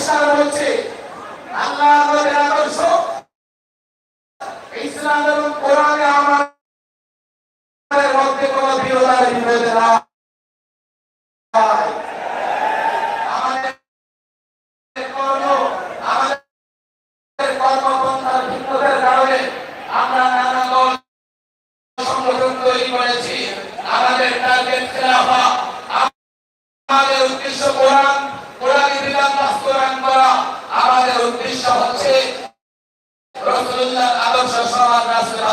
বিশ্বাসীরা বলছে আল্লাহ আমাদের আদর্শ। ইসলাম এবং কোরআনে আমাদের মধ্যে কোনো বিরোধার বিরোধ না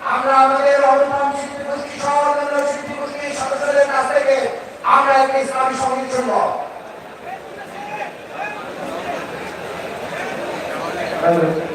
আমরা আমাদের অনুপম শিল্পী সহ অন্যান্য শিল্পী সদস্যদের কাছ থেকে আমরা একটি ইসলামী সংগীত শুনব। বসেন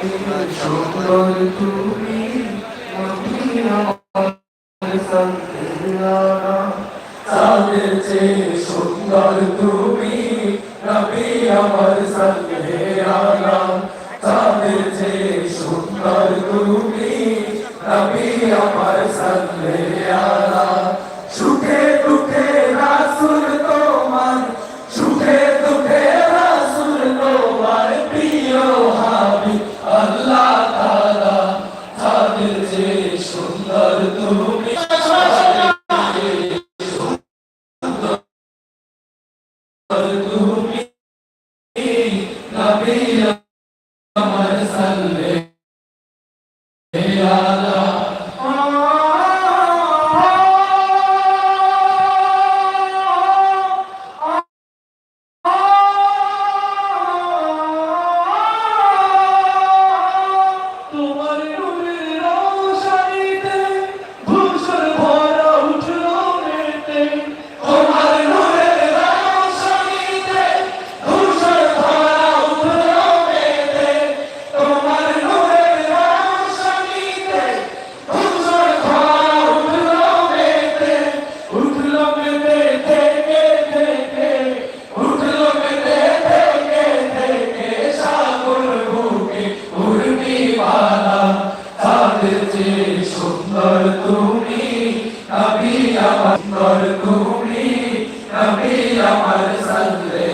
সুন্দর তুমি সুন্দর নবী আমার সন্ধিয়ানা নবী আমার নবী আমার সাল্লে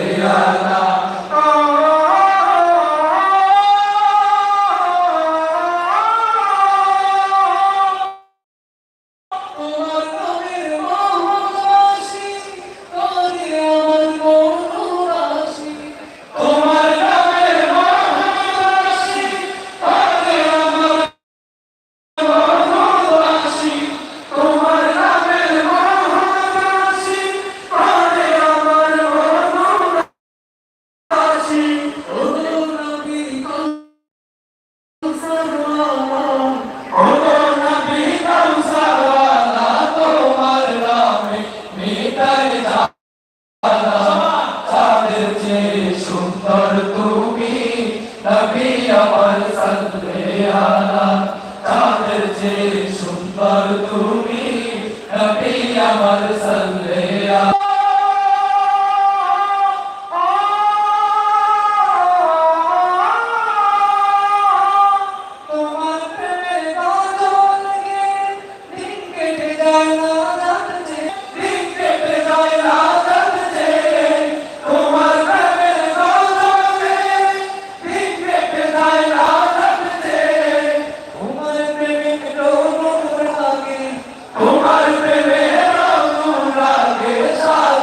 চাঁদের চেয়ে সুন্দর তুমি নবী আমার সন্দেহ আলা চাঁদের চেয়ে সুন্দর তুমি আমার সন্দেহ